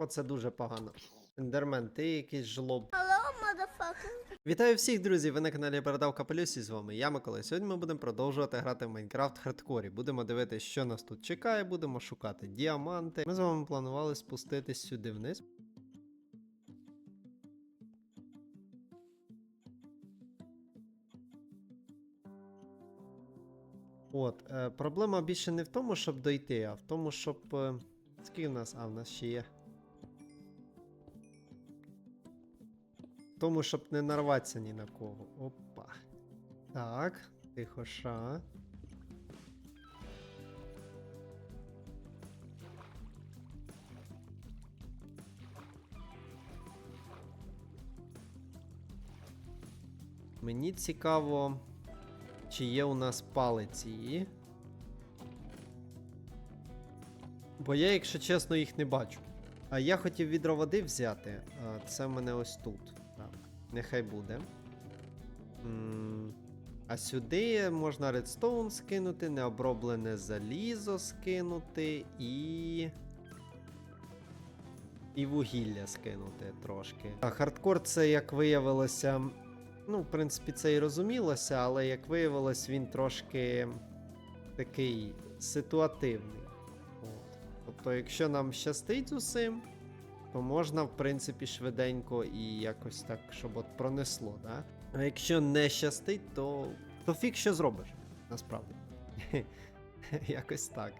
Оце дуже погано. Ендермен, ти якийсь жлоб. Hello, motherfucker. Вітаю всіх, друзі! Ви на каналі Передав Капелюс і з вами я Микола. Сьогодні ми будемо продовжувати грати в Майнкрафт хардкорі. Будемо дивитися, що нас тут чекає, будемо шукати діаманти. Ми з вами планували спуститись сюди вниз. От, е, проблема більше не в тому, щоб дойти, а в тому, щоб. Е, скільки в нас? А, в нас ще є. Тому, щоб не нарватися ні на кого. Опа. Так, тихо ша. Мені цікаво, чи є у нас палиці. Бо я, якщо чесно, їх не бачу. А я хотів відро води взяти. А це в мене ось тут. Нехай буде. А сюди можна редстоун скинути, необроблене залізо скинути і. І вугілля скинути трошки. А хардкор це, як виявилося. Ну, в принципі, це і розумілося, але як виявилось, він трошки такий ситуативний. От. Тобто, якщо нам щастить з усім, то можна, в принципі, швиденько і якось так, щоб от пронесло, да? А якщо не щастить, то, то фік що зробиш, насправді. якось так.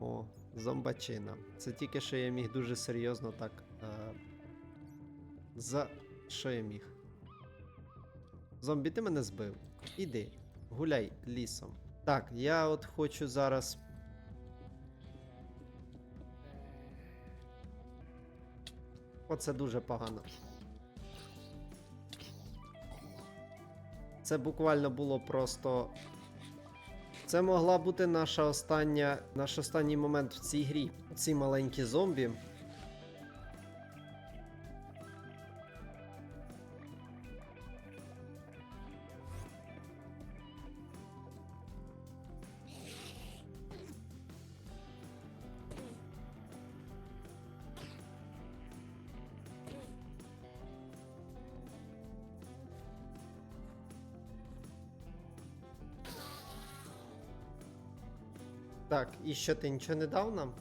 О, зомбачина. Це тільки що я міг дуже серйозно так. Е... За що я міг? Зомбі, ти мене збив. Іди, гуляй лісом. Так, я от хочу зараз. Оце дуже погано. Це буквально було просто. Це могла бути наша остання, наш останній момент в цій грі. Ці маленькі зомбі. І що ти нічого не дав нам?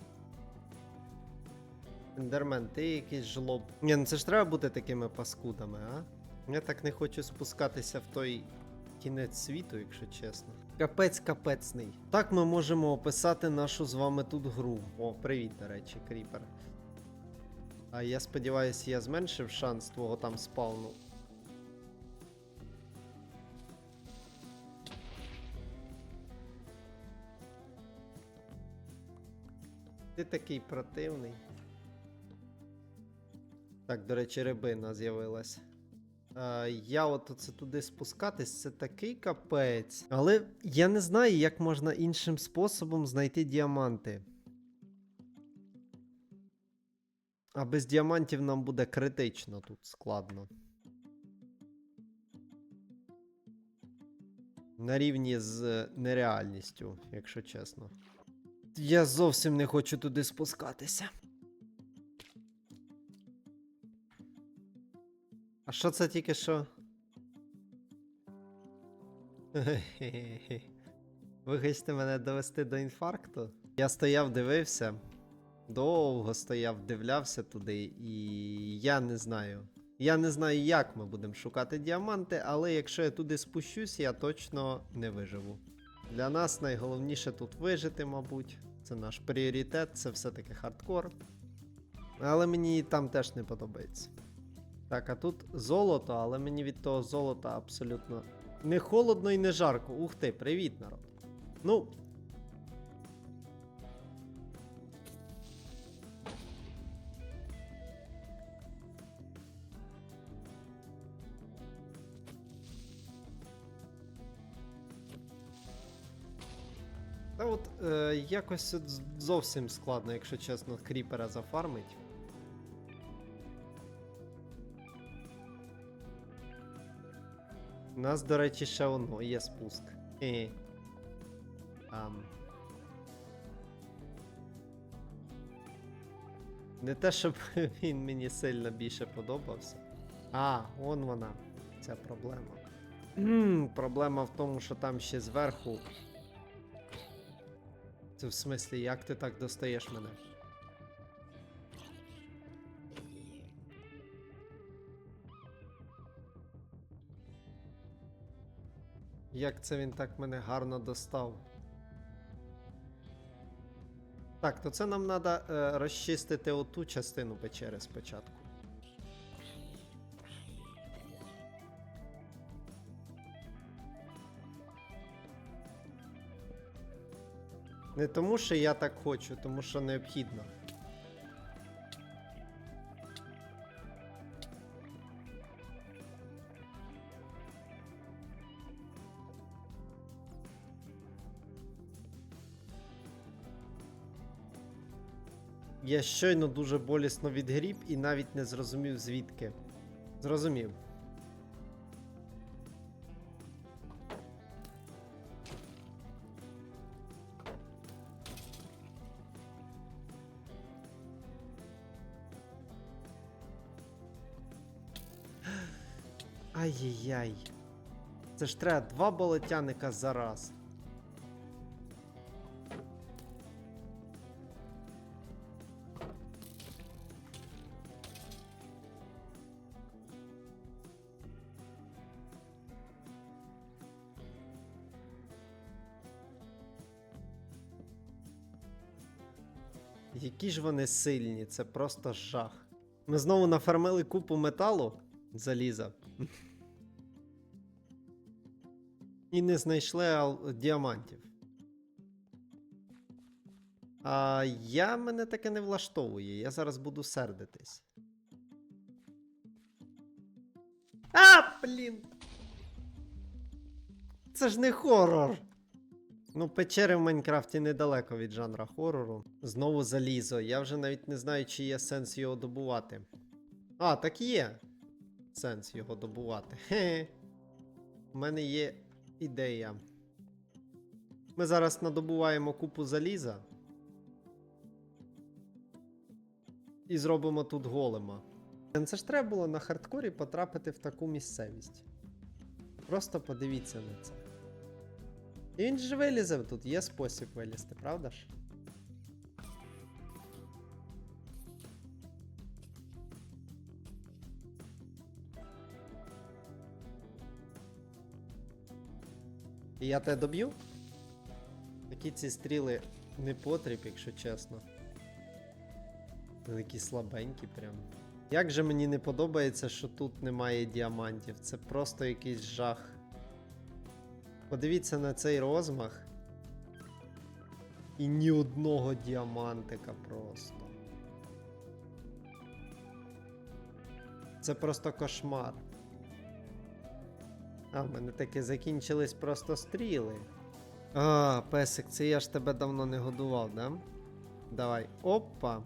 Ендермен, ти якийсь жлоб. Ні, ну це ж треба бути такими паскудами, а? Я так не хочу спускатися в той кінець світу, якщо чесно. Капець капецний. Так ми можемо описати нашу з вами тут гру. О, привіт, до речі, кріпер. А я сподіваюся, я зменшив шанс твого там спавну. Ти такий противний. Так, до речі, рибина з'явилась. Я от оце туди спускатись, це такий капець. Але я не знаю, як можна іншим способом знайти діаманти. А без діамантів нам буде критично тут складно. На рівні з нереальністю, якщо чесно. Я зовсім не хочу туди спускатися. А що це тільки що? Ви хочете мене довести до інфаркту? Я стояв, дивився. Довго стояв, дивлявся туди, і я не знаю. Я не знаю, як ми будемо шукати діаманти, але якщо я туди спущусь, я точно не виживу. Для нас найголовніше тут вижити, мабуть. Це наш пріоритет, це все-таки хардкор. Але мені там теж не подобається. Так, а тут золото, але мені від того золота абсолютно не холодно і не жарко. Ух ти, привіт, народ. Ну. От е, якось зовсім складно, якщо чесно, кріпера зафармить. У нас, до речі, ще воно є спуск. Хе. Ам. Не те, щоб він мені сильно більше подобався. А, он вона. Ця проблема. Проблема в тому, що там ще зверху. Це в смислі, як ти так достаєш мене? Як це він так мене гарно достав? Так, то це нам треба е, розчистити оту частину печери спочатку. Не тому, що я так хочу, тому що необхідно. Я щойно дуже болісно відгріб і навіть не зрозумів звідки. Зрозумів. Ай-яй-яй. Це ж треба два болотяника за раз. Які ж вони сильні, це просто жах. Ми знову нафармили купу металу заліза. І не знайшли діамантів. А я мене таке не влаштовує. Я зараз буду сердитись. А, блін! Це ж не хорор. Ну, печери в Майнкрафті недалеко від жанра хорору. Знову залізо. Я вже навіть не знаю, чи є сенс його добувати. А, так є. Сенс його добувати. Хе. У мене є ідея. Ми зараз надобуваємо купу заліза. І зробимо тут голема. Це ж треба було на хардкорі потрапити в таку місцевість. Просто подивіться на це. І він ж вилізе тут, є спосіб вилізти, правда ж? Я тебе доб'ю? Такі ці стріли не потріб, якщо чесно. Вони такі слабенькі прям. Як же мені не подобається, що тут немає діамантів. Це просто якийсь жах. Подивіться на цей розмах. І ні одного діамантика просто. Це просто кошмар. А, в мене таки закінчились просто стріли. А, песик, це я ж тебе давно не годував, да? Давай. Опа.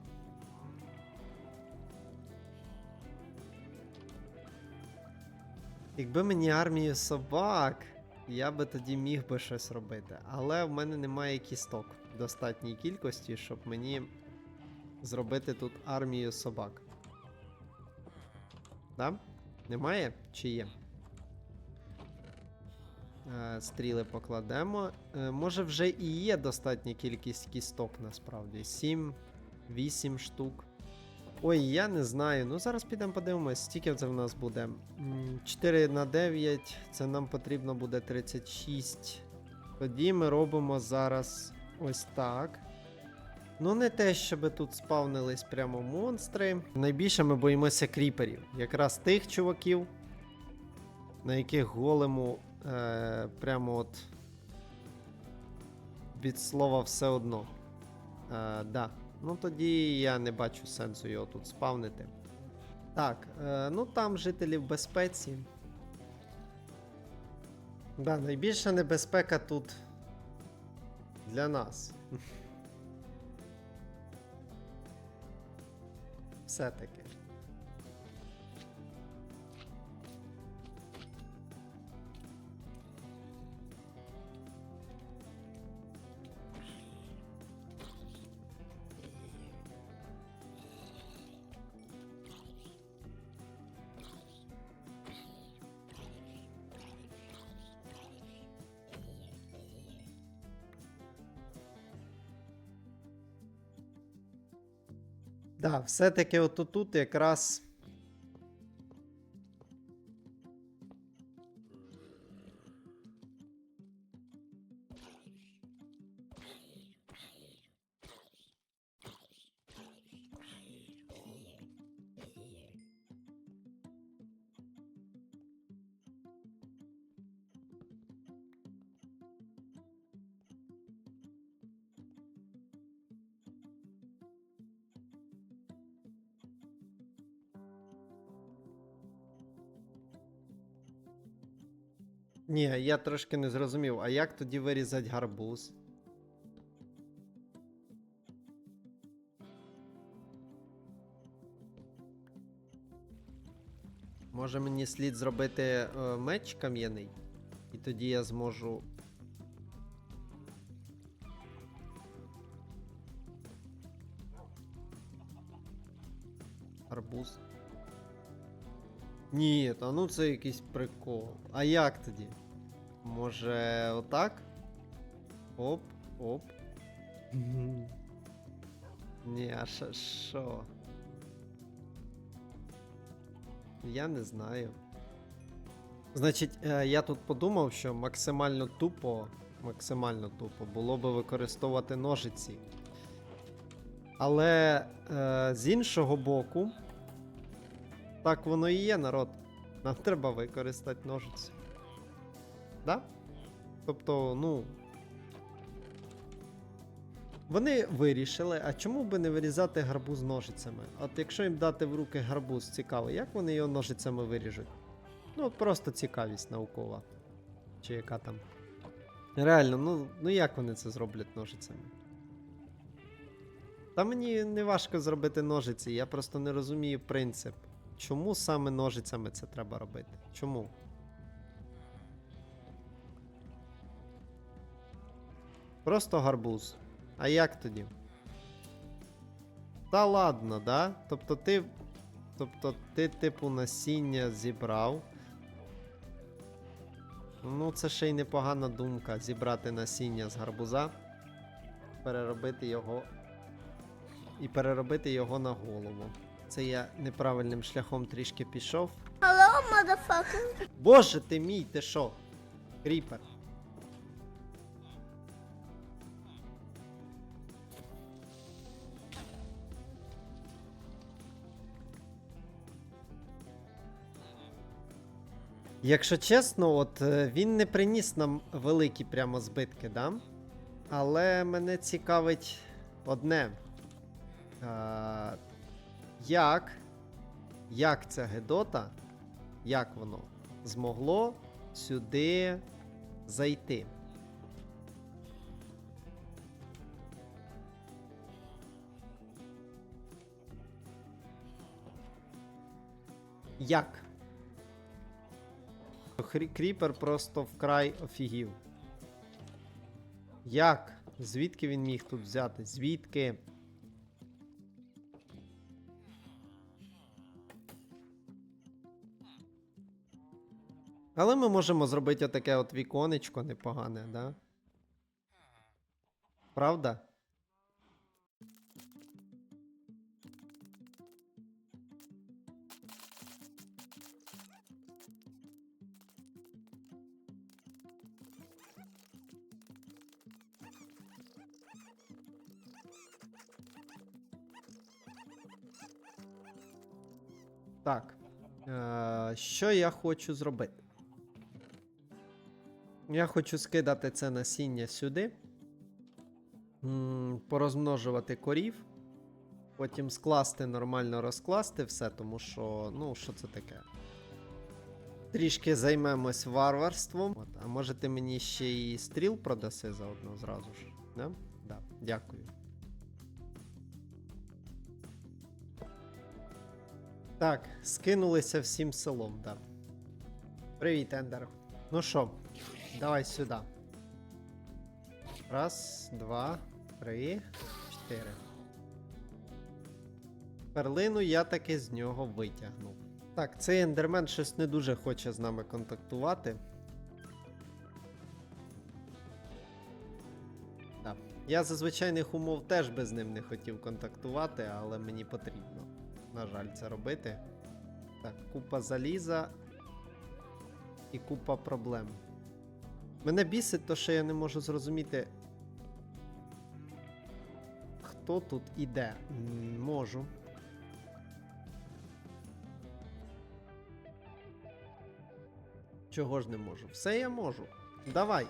Якби мені армію собак, я би тоді міг би щось робити. Але в мене немає кісток в достатній кількості, щоб мені зробити тут армію собак. Да? Немає? Чи є? Е, Стріли покладемо. Е, Може вже і є достатня кількість кісток насправді. 7, 8 штук. Ой, я не знаю. Ну зараз підемо подивимось, скільки це в нас буде. 4 на 9, це нам потрібно буде 36. Тоді ми робимо зараз ось так. Ну, не те, щоб тут спавнились прямо монстри. Найбільше ми боїмося кріперів. Якраз тих чуваків, на яких голему е, прямо от від слова все одно. Е, да. Ну тоді я не бачу сенсу його тут спавнити. Так, е, ну там жителі в безпеці. Да, найбільша небезпека тут для нас. Все-таки. Да, все-таки от тут якраз. Я трошки не зрозумів, а як тоді вирізати гарбуз? Може мені слід зробити е, меч кам'яний? І тоді я зможу. Арбуз. Ні, та ну це якийсь прикол. А як тоді? Може, отак? Оп, оп. Ні, а що-? Я не знаю. Значить, е, я тут подумав, що максимально тупо, максимально тупо було би використовувати ножиці. Але е, з іншого боку, так воно і є, народ. Нам треба використати ножиці. Да? Тобто, ну. Вони вирішили, а чому би не вирізати гарбуз ножицями? От якщо їм дати в руки гарбуз, цікаво, як вони його ножицями виріжуть? Ну, от просто цікавість наукова. Чи яка там. Реально, ну, ну як вони це зроблять ножицями? Та мені не важко зробити ножиці, я просто не розумію принцип. Чому саме ножицями це треба робити? Чому? Просто гарбуз. А як тоді? Та ладно, да? Тобто ти. Тобто ти, типу, насіння зібрав. Ну, це ще й непогана думка. Зібрати насіння з гарбуза, переробити його. І переробити його на голову. Це я неправильним шляхом трішки пішов. Hello, motherfucker. Боже ти мій, ти що? Кріпер. Якщо чесно, от е, він не приніс нам великі прямо збитки, да? Але мене цікавить одне. А, як, як ця Гедота, як воно змогло сюди зайти? Як? Хрі- Кріпер просто вкрай офігів. Як? Звідки він міг тут взяти? Звідки? Але ми можемо зробити отаке от віконечко непогане, да? Правда? Так. Е, що я хочу зробити? Я хочу скидати це насіння сюди. Порозмножувати корів. Потім скласти, нормально розкласти все, тому що, ну, що це таке? Трішки займемось варварством. От, а може ти мені ще і стріл продаси заодно зразу ж? Да? Да, дякую. Так, скинулися всім селом, да. Привіт, Ендер. Ну що, давай сюди. Раз, два, три, чотири. Перлину я таки з нього витягнув. Так, цей ендермен щось не дуже хоче з нами контактувати. Так, Я за звичайних умов теж би з ним не хотів контактувати, але мені потрібно, на жаль, це робити. Так, купа заліза і купа проблем. Мене бісить то, що я не можу зрозуміти, хто тут іде. Можу. Чого ж не можу? Все я можу. Давай.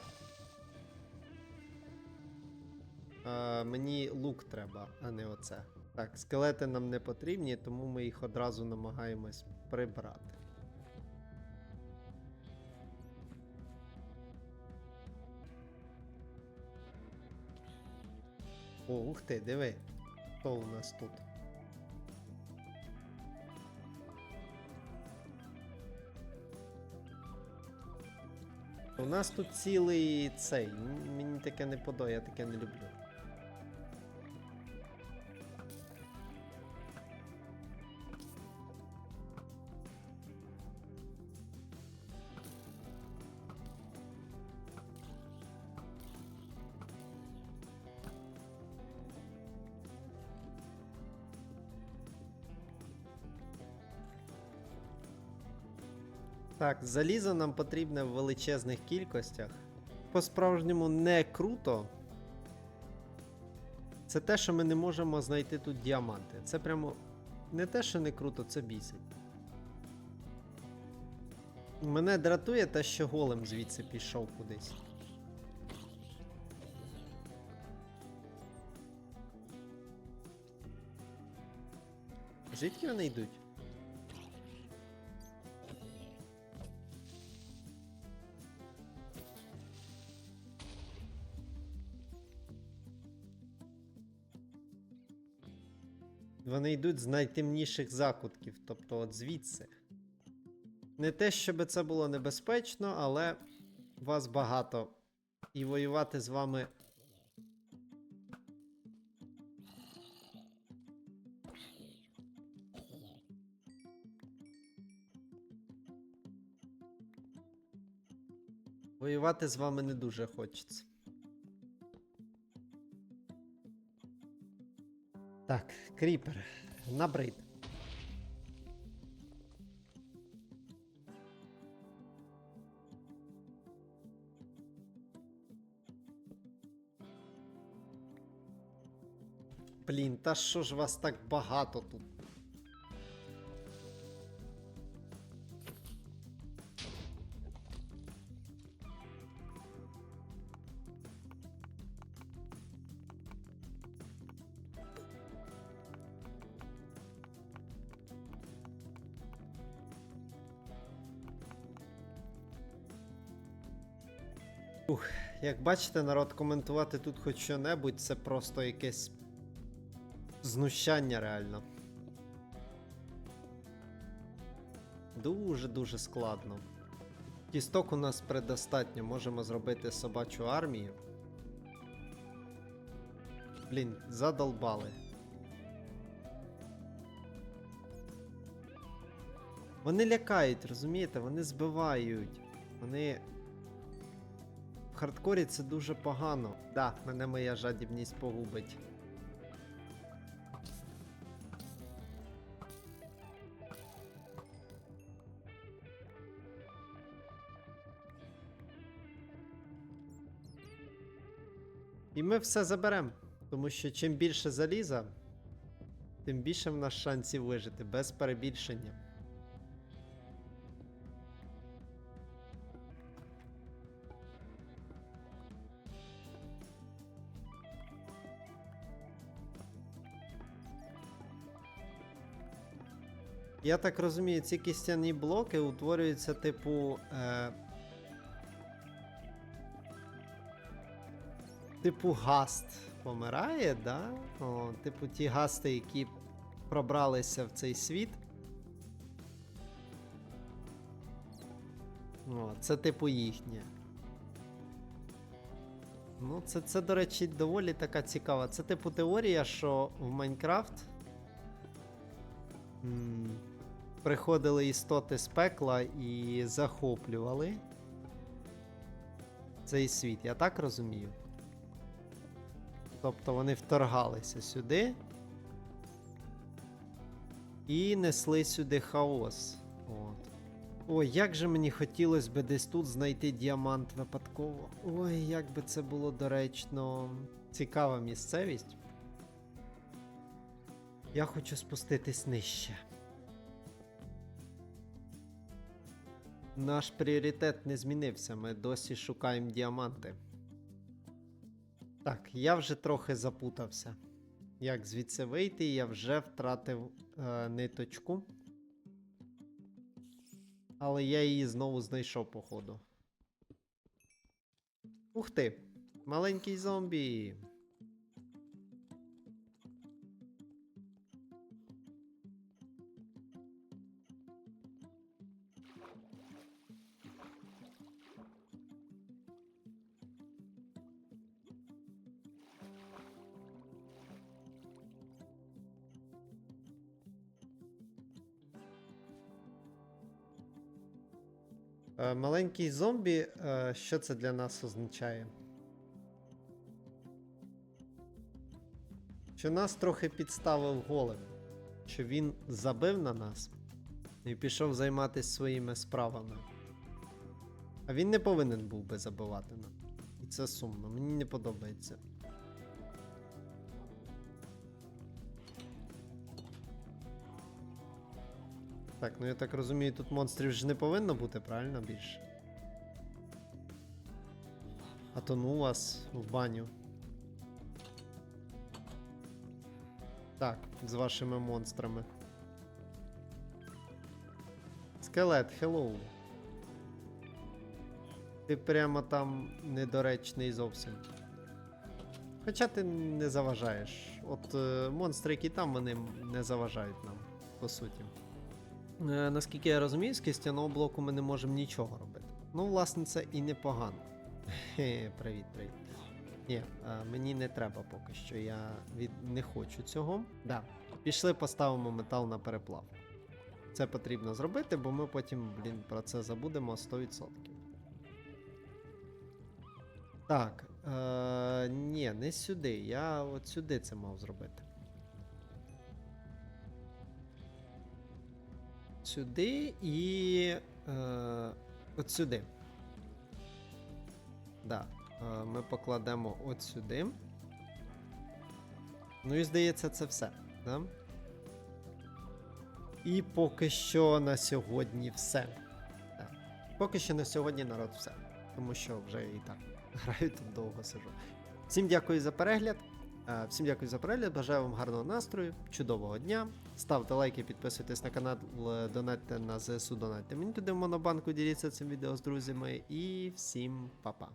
Е, мені лук треба, а не оце. Так, скелети нам не потрібні, тому ми їх одразу намагаємось прибрати. О, ух ти, диви. Хто у нас тут? У нас тут цілий цей. Мені таке не подобає, я таке не люблю. Залізо нам потрібне в величезних кількостях. По-справжньому не круто. Це те, що ми не можемо знайти тут діаманти. Це прямо не те, що не круто, це бісить. Мене дратує те, що голем звідси пішов кудись. Звідки вони йдуть? Вони йдуть з найтемніших закутків, тобто от звідси. Не те, щоб це було небезпечно, але вас багато. І воювати з вами. Воювати з вами не дуже хочеться. Так, кріпер. Набрид. Блін, та що ж вас так багато тут? Ух, як бачите, народ, коментувати тут хоч що-небудь, це просто якесь знущання реально. Дуже-дуже складно. Кісток у нас предостатньо, можемо зробити собачу армію. Блін, задолбали. Вони лякають, розумієте? Вони збивають. Вони. Хардкорі це дуже погано. Да, мене моя жадібність погубить. І ми все заберемо. Тому що чим більше заліза, тим більше в нас шансів вижити без перебільшення. Я так розумію, ці кістяні блоки утворюються, типу. Е... Типу гаст помирає, да? О, типу ті гасти, які пробралися в цей світ. О, це типу їхнє. Ну, це, це, до речі, доволі така цікава. Це типу теорія, що в Майнкрафт м, приходили істоти з пекла і захоплювали цей світ. Я так розумію? Тобто вони вторгалися сюди. І несли сюди хаос. От. Ой, як же мені хотілося би десь тут знайти діамант випадково. Ой, як би це було доречно. Цікава місцевість. Я хочу спуститись нижче. Наш пріоритет не змінився. Ми досі шукаємо діаманти. Так, я вже трохи запутався. Як звідси вийти, я вже втратив е, ниточку. Але я її знову знайшов, походу. Ух ти! Маленький зомбі. Маленький зомбі, е, що це для нас означає? Що нас трохи підставив голем. Що він забив на нас і пішов займатися своїми справами. А він не повинен був би забивати нам. І це сумно, мені не подобається. Так, ну я так розумію, тут монстрів ж не повинно бути, правильно більше? А то ну вас в баню. Так, з вашими монстрами. Скелет, хеллоу. Ти прямо там недоречний зовсім. Хоча ти не заважаєш. От е, монстри, які там, вони не заважають нам, по суті. Е, наскільки я розумію, з кістяного блоку ми не можемо нічого робити. Ну, власне, це і непогано. Хе, привіт, привіт. Ні, е, мені не треба поки що. Я від... не хочу цього. Да. Пішли, поставимо метал на переплав. Це потрібно зробити, бо ми потім, блін, про це забудемо 100%. Так. Е, ні, не сюди. Я от сюди це мав зробити. Сюди і. Е, от сюди. Да. Е, ми покладемо от сюди. Ну і здається, це все. Да? І поки що на сьогодні все. Да. Поки що на сьогодні народ все. Тому що вже і так граю тут довго сижу. Всім дякую за перегляд. Е, Всім дякую за перегляд. Бажаю вам гарного настрою, чудового дня. Ставте лайки, підписуйтесь на канал, е, донатьте на ЗСУ, донатьте мені туди в монобанку, діліться цим відео з друзями. І всім па-па.